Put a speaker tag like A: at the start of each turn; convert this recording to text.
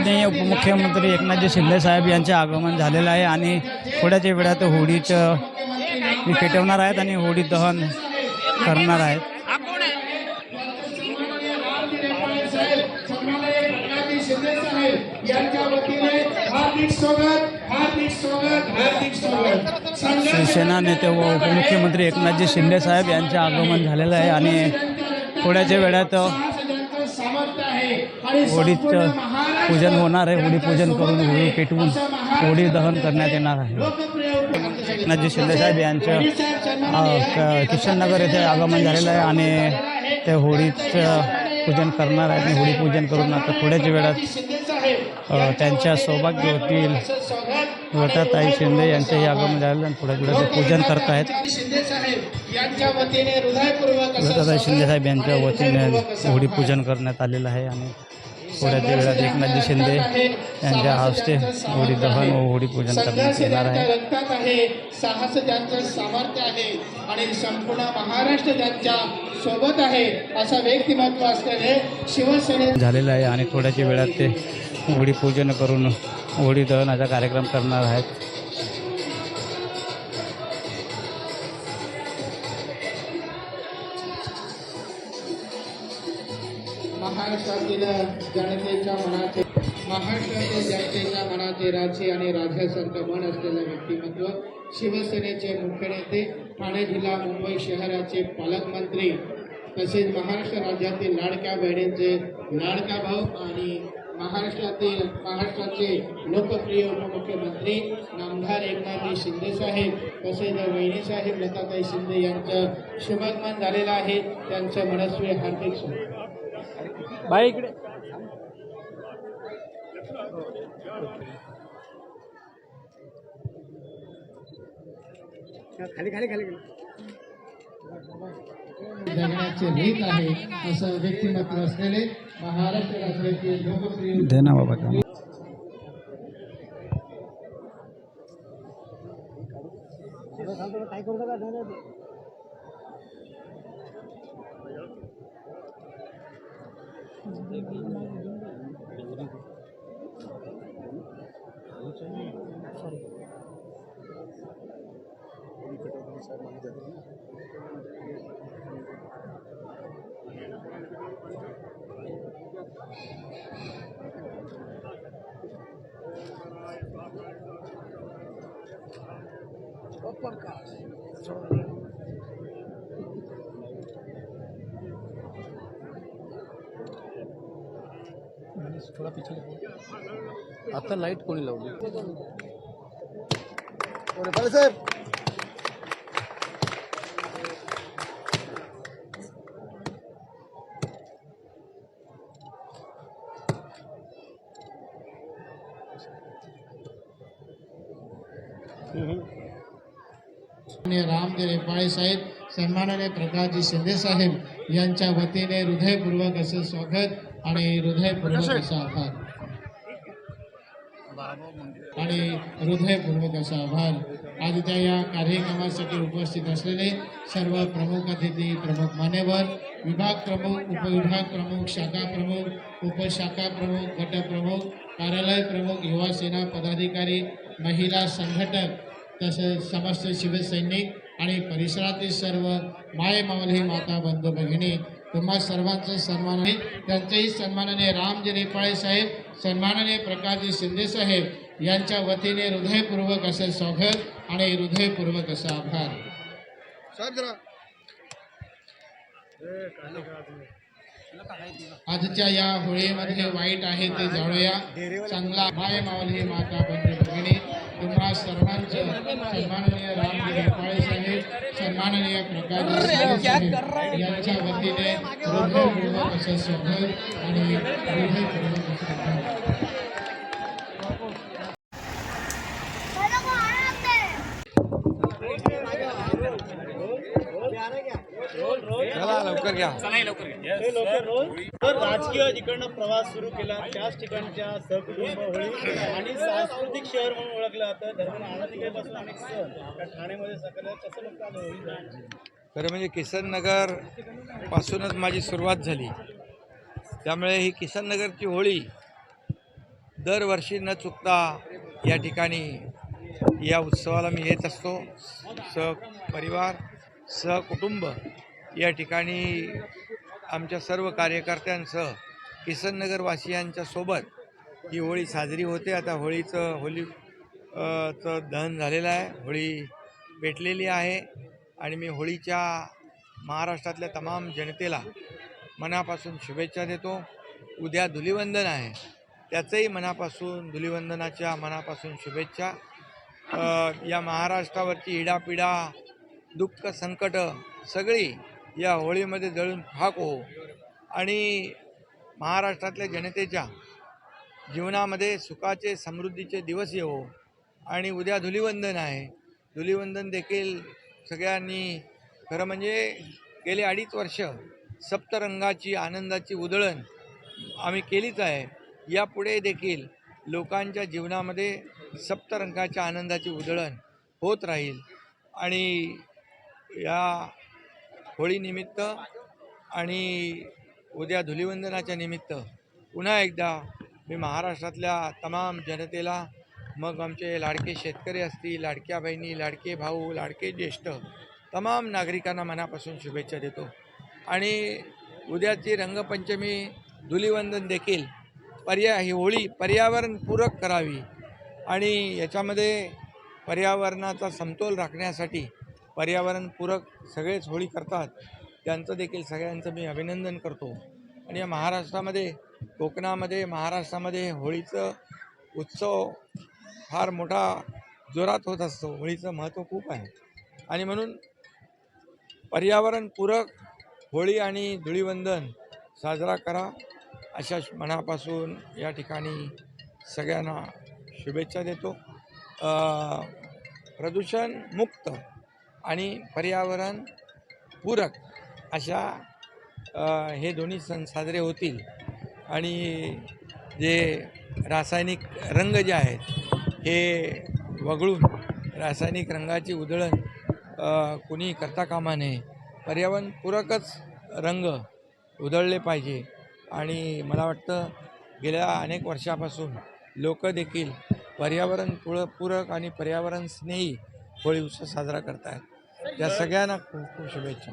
A: माननीय उपमुख्यमंत्री एकनाथजी शिंदे साहेब यांचे आगमन झालेलं आहे आणि थोड्याच्या वेळात होळीचं पेटवणार आहेत आणि होळी दहन करणार आहेत. शिवसेना नेते व उपमुख्यमंत्री एकनाथजी शिंदे साहेब यांचे आगमन झालेलं आहे आणि थोड्याच्या वेळात होळीचं पूजन होणार आहे. होळी पूजन करून होळी पेटवून होळी दहन करण्यात येणार आहे. एकनाथजी शिंदे साहेब यांचं किशननगर येथे आगमन झालेलं आहे आणि ते होळीचं पूजन करणार आहेत आणि होळी पूजन करून आता थोड्याच वेळात त्यांच्या सौभाग्य होतील लताताई शिंदे यांचंही आगमन झालेलं आणि थोड्याच वेळात ते पूजन करतायत.
B: शिंदे
A: शिंदे साहेब यांच्या वतीने होळी पूजन करण्यात आलेलं आहे आणि थोड्याच वेळात एकनाथजी शिंदे यांच्या हस्ते होळी दहन व होळी पूजन करण्यात येणार आहे.
B: साहस सामर्थ्य आहे. आणि संपूर्ण महाराष्ट्र सोबत आहे. असं व्यक्तिमत्व असलेले शिवसेने
A: झालेलं आहे आणि थोड्याच्या वेळात ते होळी पूजन करून होळी दहनाचा कार्यक्रम करणार आहेत.
B: महाराष्ट्रातील जनतेच्या मनाचे महाराष्ट्रातील जनतेच्या मनाचे राजे आणि राजासारखं मन असलेलं व्यक्तिमत्व शिवसेनेचे मुख्य नेते ठाणे जिल्हा मुंबई शहराचे पालकमंत्री तसेच महाराष्ट्र राज्यातील लाडक्या बहिणींचे लाडका भाऊ आणि महाराष्ट्रातील महाराष्ट्राचे लोकप्रिय उपमुख्यमंत्री नामदार एकनाथजी शिंदे साहेब तसेच वहिनीसाहेब लताताई शिंदे यांचं शुभागमन झालेलं आहे. त्यांचं मनस्वी हार्दिक स्वागत.
A: बाई इकडे. खाली खाली खाली
B: जगण्याचे रीत आहे असं व्यक्तिमत्व असलेले महाराष्ट्र राज्याचे लोकप्रिय
A: दे ना बाबा काम
C: आता लाईट कोणी लावली
B: सन्माननीय रामदेव रेपाळे साहेब प्रकाशजी शिंदे साहेब हृदयपूर्वक स्वागत आणि हृदयपूर्वक असा आभार. आणि हृदयपूर्वक असा आभार. आजच्या या कार्यक्रमासाठी उपस्थित असलेले सर्व प्रमुख अतिथी प्रमुख मान्यवर विभाग प्रमुख उपविभाग प्रमुख शाखा प्रमुख उपशाखा प्रमुख गट प्रमुख कार्यालय प्रमुख युवा सेना पदाधिकारी महिला संघटक तसेच समस्त शिवसैनिक आणि परिसरातील सर्व माय मावली माता बंधू भगिनी तुम्हा सर्वांचे सन्मान आहे त्यांचेही सन्माननीय रामजी रेपाळे साहेब सन्माननीय प्रकाशजी शिंदे साहेब यांच्या वतीने हृदयपूर्वक असं स्वागत आणि हृदयपूर्वक असा आभार. आजच्या या होळीमध्ये वाईट आहे ते जाळूया चांगला माय मावली माता बंधू भगिनी तुम्हा सर्वांचे सन्माननीय रामजी सन्माननीय प्रकाश यांच्या वतीने स्वागत आणि हृदयपूर्वक असं आभार.
C: चला लवकर घ्या.
D: राजकीय जिकडनं प्रवास सुरू केला. त्याच ठिकाणच्या सहकुटुंब होळी आणि सांस्कृतिक शहर म्हणून ओळखलं जातं. धर्म अनाधिकापासून अनेक सण त्या ठाण्यामध्ये सकल कसं होळी
C: खरं म्हणजे किसननगर पासूनच माझी सुरुवात झाली. त्यामुळे ही किसननगरची होळी दरवर्षी न चुकता या ठिकाणी या उत्सवाला मी येत असतो. सहपरिवार सहकुटुंब या ठिकाणी आमच्या सर्व कार्यकर्त्यांसह किसननगरवासियांच्या सोबत ही होळी साजरी होते. आता होळीचं होली चं दहन झालेलं आहे. होळी पेटलेली आहे आणि मी होळीच्या महाराष्ट्रातल्या तमाम जनतेला मनापासून शुभेच्छा देतो. उद्या धुलिवंदन आहे. त्याचंही मनापासून धुलिवंदनाच्या मनापासून शुभेच्छा. या महाराष्ट्रावरची इडापिडा दुःख संकट सगळी या होळीमध्ये जळून फाक हो आणि महाराष्ट्रातल्या जनतेच्या जीवनामध्ये सुखाचे समृद्धीचे दिवस येवो. आणि उद्या धुलिवंदन आहे. धुलिवंदन देखील सगळ्यांनी खरं म्हणजे गेले अडीच वर्ष सप्तरंगाची आनंदाची उधळण आम्ही केलीच आहे. यापुढे देखील लोकांच्या जीवनामध्ये सप्तरंगाच्या आनंदाची उधळण होत राहील. आणि या होळीनिमित्त आणि उद्या धुलिवंदनाच्या निमित्त पुन्हा एकदा मी महाराष्ट्रातल्या तमाम जनतेला मग आमचे लाडके शेतकरी असतील लाडक्या बहिणी लाडके भाऊ लाडके ज्येष्ठ तमाम नागरिकांना मनापासून शुभेच्छा देतो. आणि उद्याची रंगपंचमी धुलिवंदन देखील पर्याय ही होळी पर्यावरणपूरक करावी. आणि याच्यामध्ये पर्यावरणाचा समतोल राखण्यासाठी पर्यावरणपूरक सगळेच होळी करतात. त्यांचं देखील सगळ्यांचं मी अभिनंदन करतो. आणि या महाराष्ट्रामध्ये कोकणामध्ये महाराष्ट्रामध्ये होळीचं उत्सव फार मोठा जोरात होत असतो. होळीचं महत्त्व खूप आहे. आणि म्हणून पर्यावरणपूरक होळी आणि धुळीवंदन साजरा करा. अशा मनापासून या ठिकाणी सगळ्यांना शुभेच्छा देतो. प्रदूषण मुक्त आणि पर्यावरण पूरक अशा हे दोन्ही सण साजरे होतील. आणि जे रासायनिक रंग जे आहेत हे वगळून रासायनिक रंगाची उधळण कुणी करता कामा नये. पर्यावरणपूरकच रंग उधळले पाहिजे. आणि मला वाटतं गेल्या अनेक वर्षापासून लोक देखील पर्यावरणपूर पूरक आणि पर्यावरण स्नेही होळी उत्सव साजरा करत आहेत त्या सगळ्यांना खूप खूप शुभेच्छा.